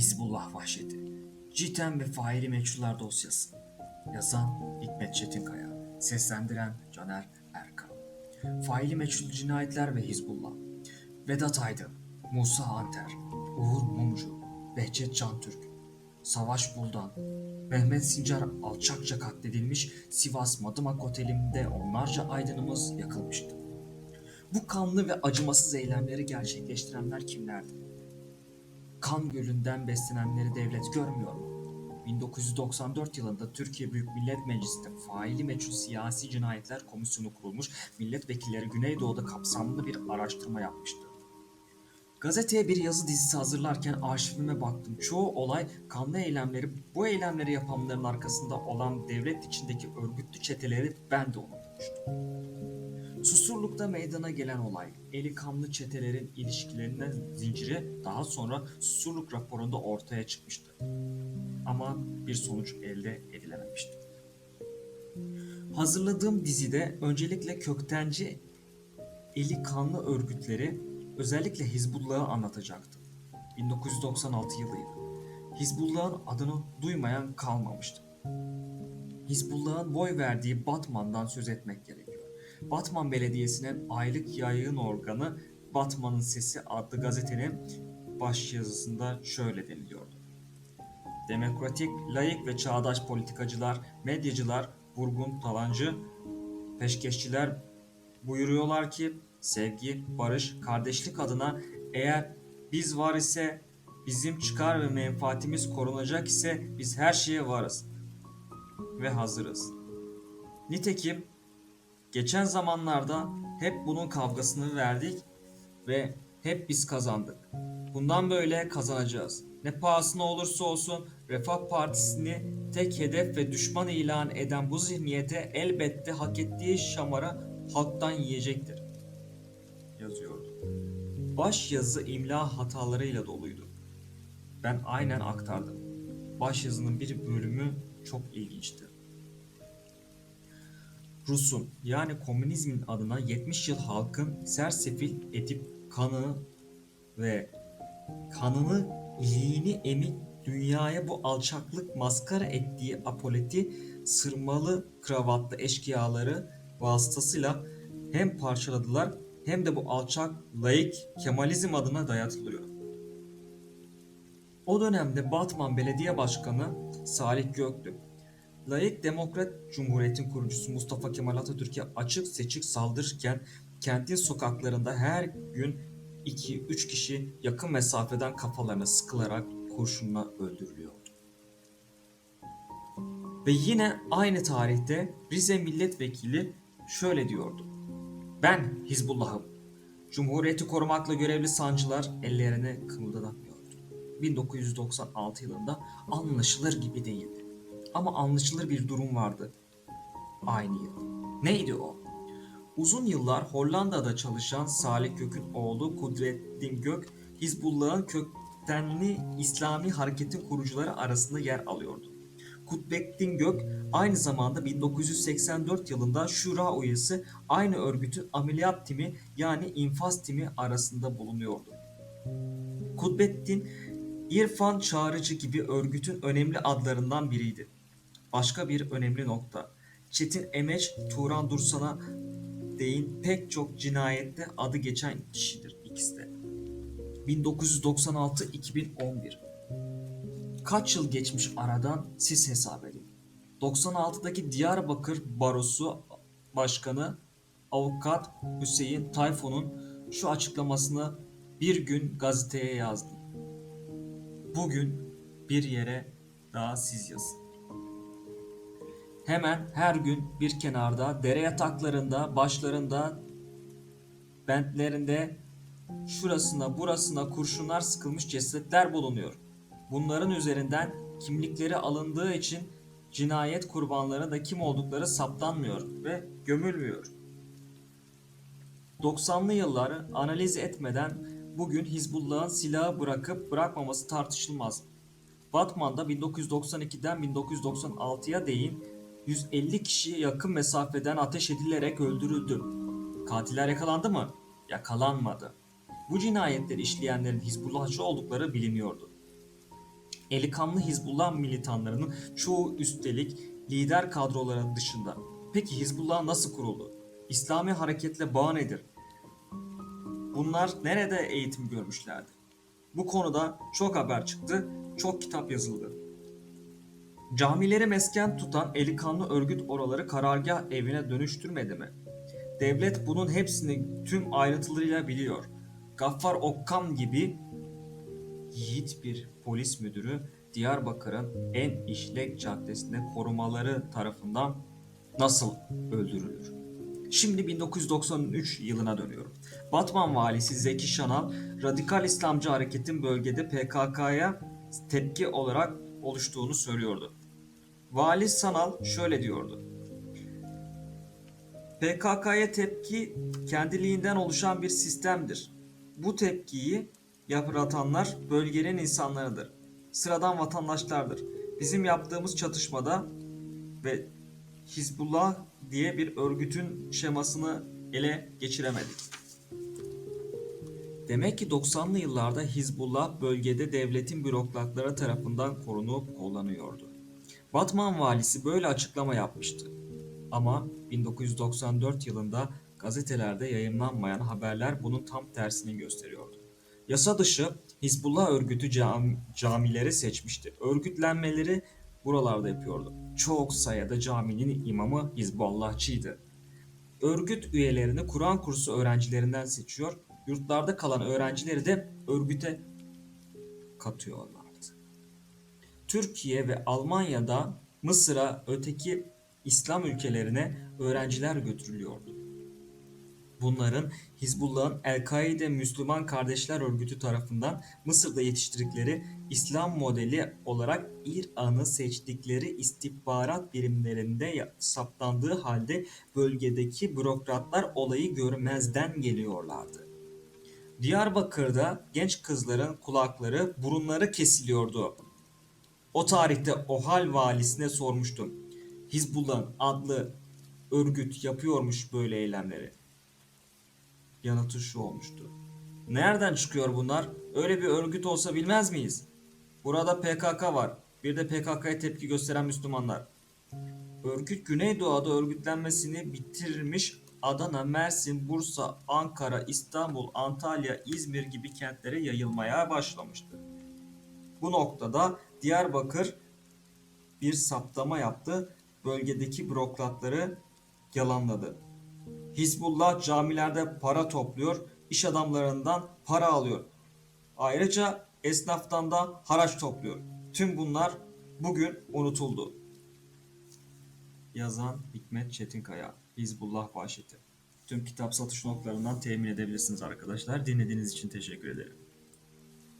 Hizbullah vahşeti. Citen ve faili meçhuller dosyası. Yazan Hikmet Çetinkaya. Seslendiren Caner Erkan. Faili meçhul cinayetler ve Hizbullah. Vedat Aydın, Musa Anter, Uğur Mumcu, Behçet Cantürk, Savaş Buldan, Mehmet Sincar alçakça katledilmiş Sivas Madımak Oteli'nde onlarca aydınımız yakılmıştı. Bu kanlı ve acımasız eylemleri gerçekleştirenler kimlerdi? Kan gölünden beslenenleri devlet görmüyor mu? 1994 yılında Türkiye Büyük Millet Meclisi'nde faili meçhul siyasi cinayetler komisyonu kurulmuş, milletvekilleri Güneydoğu'da kapsamlı bir araştırma yapmıştı. Gazeteye bir yazı dizisi hazırlarken arşivime baktım. Çoğu olay kanlı eylemleri, bu eylemleri yapanların arkasında olan devlet içindeki örgütlü çeteleri ben de unutmuştum. Susurluk'ta meydana gelen olay, eli kanlı çetelerin ilişkilerinden zinciri daha sonra Susurluk raporunda ortaya çıkmıştı. Ama bir sonuç elde edilememişti. Hazırladığım dizide öncelikle köktenci eli kanlı örgütleri özellikle Hizbullah'ı anlatacaktım. 1996 yılıydı. Hizbullah'ın adını duymayan kalmamıştı. Hizbullah'ın boy verdiği Batman'dan söz etmek gerekiyor. Batman Belediyesi'nin aylık yayın organı Batman'ın Sesi adlı gazetenin başyazısında şöyle deniliyordu. Demokratik, layık ve çağdaş politikacılar, medyacılar, vurgun talancı, peşkeşçiler buyuruyorlar ki sevgi, barış, kardeşlik adına eğer biz var ise bizim çıkar ve menfaatimiz korunacak ise biz her şeye varız ve hazırız. Nitekim geçen zamanlarda hep bunun kavgasını verdik ve hep biz kazandık. Bundan böyle kazanacağız. Ne pahasına olursa olsun Refah Partisi'ni tek hedef ve düşman ilan eden bu zihniyete elbette hak ettiği şamara halktan yiyecektir. Yazıyordu. Baş yazı imla hatalarıyla doluydu. Ben aynen aktardım. Baş yazının bir bölümü çok ilginçti. Rus'un yani komünizmin adına 70 yıl halkın sersefil edip kanı ve kanını liğini emip dünyaya bu alçaklık maskara ettiği apoleti sırmalı kravatlı eşkıyaları vasıtasıyla hem parçaladılar hem de bu alçak laik Kemalizm adına dayatılıyor. O dönemde Batman Belediye Başkanı Salih Göktü, Layık Demokrat Cumhuriyet'in kurucusu Mustafa Kemal Atatürk'e açık seçik saldırırken kentin sokaklarında her gün 2-3 kişi yakın mesafeden kafalarına sıkılarak kurşunla öldürülüyordu. Ve yine aynı tarihte Rize Milletvekili şöyle diyordu. Ben Hizbullah'ım. Cumhuriyeti korumakla görevli sancılar ellerini kımıldatmıyordu. 1996 yılında anlaşılır gibi değildi. Ama anlaşılır bir durum vardı. Aynı yıl. Neydi o? Uzun yıllar Hollanda'da çalışan Salih Gök'ün oğlu Kudrettin Gök, Hizbullah'ın köktenli İslami hareketin kurucuları arasında yer alıyordu. Kudrettin Gök aynı zamanda 1984 yılında Şura üyesi aynı örgütün ameliyat timi yani infaz timi arasında bulunuyordu. Kudrettin İrfan Çağrıcı gibi örgütün önemli adlarından biriydi. Başka bir önemli nokta. Çetin Emeç, Turan Dursan'a değin pek çok cinayette adı geçen kişidir ikisi de. 1996-2011 Kaç yıl geçmiş aradan siz hesap edin. 96'daki Diyarbakır Barosu Başkanı Avukat Hüseyin Tayfun'un şu açıklamasını bir gün gazeteye yazdım. Bugün bir yere daha siz yazın. Hemen her gün bir kenarda, dere yataklarında, başlarında, bentlerinde, şurasına burasına kurşunlar sıkılmış cesetler bulunuyor. Bunların üzerinden kimlikleri alındığı için cinayet kurbanları da kim oldukları saptanmıyor ve gömülmüyor. 90'lı yılları analiz etmeden bugün Hizbullah'ın silahı bırakıp bırakmaması tartışılmaz. Batman'da 1992'den 1996'ya değin 150 kişi yakın mesafeden ateş edilerek öldürüldü. Katiller yakalandı mı? Yakalanmadı. Bu cinayetleri işleyenlerin Hizbullahçı oldukları biliniyordu. Eli kanlı Hizbullah militanlarının çoğu üstelik lider kadroların dışında. Peki Hizbullah nasıl kuruldu? İslami hareketle bağ nedir? Bunlar nerede eğitim görmüşlerdi? Bu konuda çok haber çıktı, çok kitap yazıldı. Camileri mesken tutan eli kanlı örgüt oraları karargah evine dönüştürmedi mi? Devlet bunun hepsini tüm ayrıntılarıyla biliyor. Gaffar Okkam gibi yiğit bir polis müdürü Diyarbakır'ın en işlek caddesinde korumaları tarafından nasıl öldürülür? Şimdi 1993 yılına dönüyorum. Batman valisi Zeki Şanal, radikal İslamcı hareketin bölgede PKK'ya tepki olarak oluştuğunu söylüyordu. Vali Sanal şöyle diyordu. PKK'ya tepki kendiliğinden oluşan bir sistemdir. Bu tepkiyi yaratanlar bölgenin insanlarıdır. Sıradan vatandaşlardır. Bizim yaptığımız çatışmada ve Hizbullah diye bir örgütün şemasını ele geçiremedik. Demek ki 90'lı yıllarda Hizbullah bölgede devletin bürokratları tarafından korunup kullanıyordu. Batman valisi böyle açıklama yapmıştı. Ama 1994 yılında gazetelerde yayınlanmayan haberler bunun tam tersini gösteriyordu. Yasa dışı Hizbullah örgütü cam- camileri seçmişti. Örgütlenmeleri buralarda yapıyordu. Çok sayıda caminin imamı Hizbullahçıydı. Örgüt üyelerini Kur'an kursu öğrencilerinden seçiyor, yurtlarda kalan öğrencileri de örgüte katıyorlardı. Türkiye ve Almanya'da Mısır'a öteki İslam ülkelerine öğrenciler götürülüyordu. Bunların Hizbullah'ın El-Kaide Müslüman Kardeşler Örgütü tarafından Mısır'da yetiştirdikleri İslam modeli olarak İran'ı seçtikleri istihbarat birimlerinde saptandığı halde bölgedeki bürokratlar olayı görmezden geliyorlardı. Diyarbakır'da genç kızların kulakları, burunları kesiliyordu. O tarihte OHAL valisine sormuştum. Hizbullah adlı örgüt yapıyormuş böyle eylemleri. Yanıtı şu olmuştu. Nereden çıkıyor bunlar? Öyle bir örgüt olsa bilmez miyiz? Burada PKK var. Bir de PKK'ya tepki gösteren Müslümanlar. Örgüt Güneydoğu'da örgütlenmesini bitirmiş Adana, Mersin, Bursa, Ankara, İstanbul, Antalya, İzmir gibi kentlere yayılmaya başlamıştı. Bu noktada Diyarbakır bir saptama yaptı, bölgedeki bürokratları yalanladı. Hizbullah camilerde para topluyor, iş adamlarından para alıyor. Ayrıca esnaftan da haraç topluyor. Tüm bunlar bugün unutuldu. Yazan Hikmet Çetinkaya, Hizbullah Vahşeti. Tüm kitap satış noktalarından temin edebilirsiniz arkadaşlar. Dinlediğiniz için teşekkür ederim.